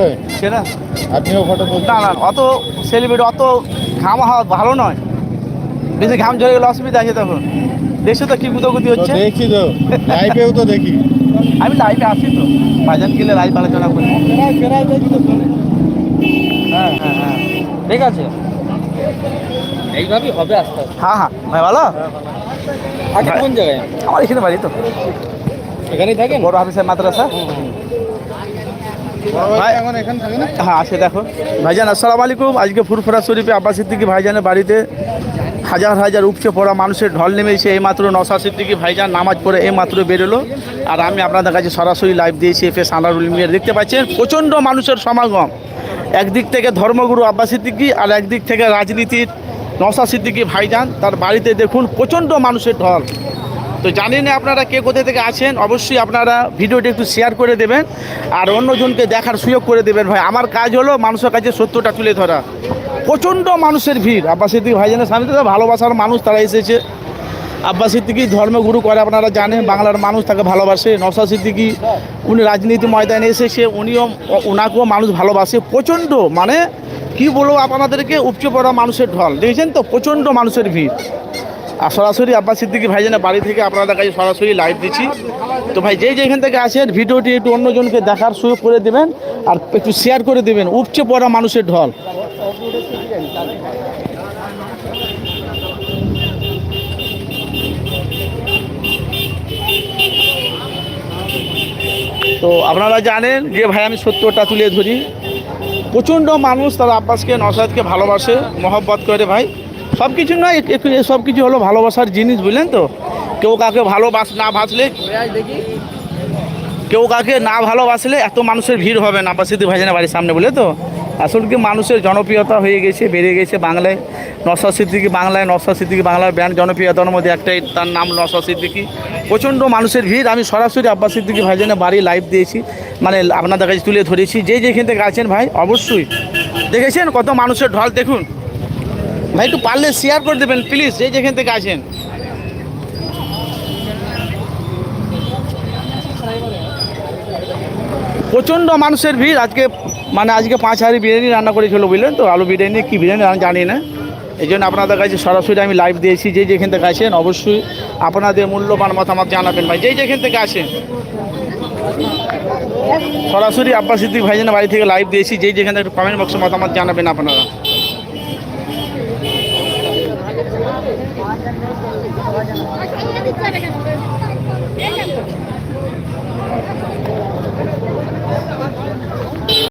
হয়। সেটা? আপনিও ফটো না না অত সেলিব্রিটি অত ঘাম হওয়া ভালো নয়। বেশি ঘাম ঝরে গেলে অসুবিধা আছে তখন। দেখছ তো কি গুতগুতি হচ্ছে? দেখছি তো লাইভেও তো দেখি। আমি লাইভে আসি তো। ভাইজান গেলে লাইভ আলোচনা করি। হ্যাঁ হ্যাঁ হ্যাঁ ঠিক আছে। এইভাবেই হবে আস্তে আস্তে। হ্যাঁ হ্যাঁ। ভাই ভালো? আগে কোন জায়গায়? আমার এখানে বাড়ি তো। এখানেই থাকেন? বড় হাফিসের মাদ্রাসা ভাই এখন এখানে থাকে না হ্যাঁ আছে দেখো। ভাইজান আসসালামু আলাইকুম। আজকে ফুরফুরা শরীফে আব্বাস সিদ্দিকি ভাইজানের বাড়িতে হাজার হাজার উপচে পড়া মানুষের ঢল নেমেছে। এইমাত্র নশা সিদ্দিকি ভাইজান নামাজ পড়ে এইমাত্র বেরোলো। আর আমি আপনাদের কাছে সরাসরি লাইভ দিয়েছি এফ এস আনারুল মিয়ার দেখতে পাচ্ছেন প্রচণ্ড মানুষের সমাগম। একদিক থেকে ধর্মগুরু আব্বাস সিদ্দিকি আর একদিক থেকে রাজনীতির নশা সিদ্দিকি ভাইজান। তার বাড়িতে দেখুন প্রচণ্ড মানুষের ঢল। তো জানি না আপনারা কে কোথা থেকে আছেন, অবশ্যই আপনারা ভিডিওটি একটু শেয়ার করে দেবেন আর অন্যজনকে দেখার সুযোগ করে দেবেন ভাই। আমার কাজ হলো মানুষের কাছে সত্যটা তুলে ধরা। প্রচণ্ড মানুষের ভিড়। আব্বাস সিদ্দিক ভাইজানের সামনে তো ভালোবাসার মানুষ, তারা এসেছে। আব্বাস সিদ্দিকি ধর্মগুরু করে, আপনারা জানেন, বাংলার মানুষ তাকে ভালোবাসে। নসা সিদ্দিকি, উনি রাজনীতি ময়দানে এসেছে, উনিও ওনাকেও মানুষ ভালোবাসে। প্রচণ্ড মানে কি বলব আপনাদেরকে, উপচে পড়া মানুষের ঢল। দেখেছেন তো? প্রচণ্ড মানুষের ভিড়। আর সরাসরি আব্বাস সিদ্দিকি ভাইজানের বাড়ি থেকে আপনাদের কাছে সরাসরি লাইভ দিচ্ছি। তো ভাই, যেই যেখান থেকে আসেন, ভিডিওটি একটু অন্যজনকে দেখার সুযোগ করে দেবেন আর একটু শেয়ার করে দেবেন, উপচে পড়া মানুষের ঢল। তো আপনারা জানেন যে ভাই, আমি সত্যটা তুলে ধরি। প্রচণ্ড মানুষ তারা আব্বাসকে, নসাদকে ভালোবাসে, মহব্বত করে ভাই। সব কিছু নয় সব কিছু হলো ভালোবাসার জিনিস, বুঝলেন তো? কেউ কাকে ভালোবাস, না ভাসলে কেউ কাকে না ভালোবাসলে এত মানুষের ভিড় হবে না আব্বাসিদ্দি ভাইজানের বাড়ির সামনে বলে তো? আসলে কি মানুষের জনপ্রিয়তা হয়ে গেছে, বেড়ে গেছে বাংলায়। নসা সিদ্দিকি বাংলায় নসা সিদ্দিকি বাংলার ব্যান্ড জনপ্রিয়তার মধ্যে একটাই, তার নাম নসা সিদ্দিকি। প্রচণ্ড মানুষের ভিড়, আমি সরাসরি আব্বাস সিদ্দিকি ভাইজানের বাড়ি লাইভ দিয়েছি মানে আপনাদের কাছে তুলে ধরেছি। যে যেখান থেকে আছেন ভাই, অবশ্যই দেখেছেন কত মানুষের ঢল, দেখুন। ভাই, একটু পারলে শেয়ার করে দেবেন প্লিজ যে যেখান থেকে আছেন প্রচণ্ড মানুষের ভিড়, আজকে মানে আজকে পাঁচ হাড়ি বিরিয়ানি রান্না করেছিল বুঝলেন তো, আলু বিরিয়ানি, কী বিরিয়ানি আমি জানি না। এই জন্য আপনাদের কাছে সরাসরি আমি লাইভ দিয়েছি, যে যেখান থেকে আসেন, অবশ্যই আপনাদের মূল্যবান মতামত জানাবেন ভাই যেই যেখান থেকে আসেন। সরাসরি আব্বাস সিদ্দিক ভাইজানের বাড়ি থেকে লাইভ দিয়েছি যেই যেখান থেকে কমেন্ট বক্সে মতামত জানাবেন আপনারা দিতে হবে কেন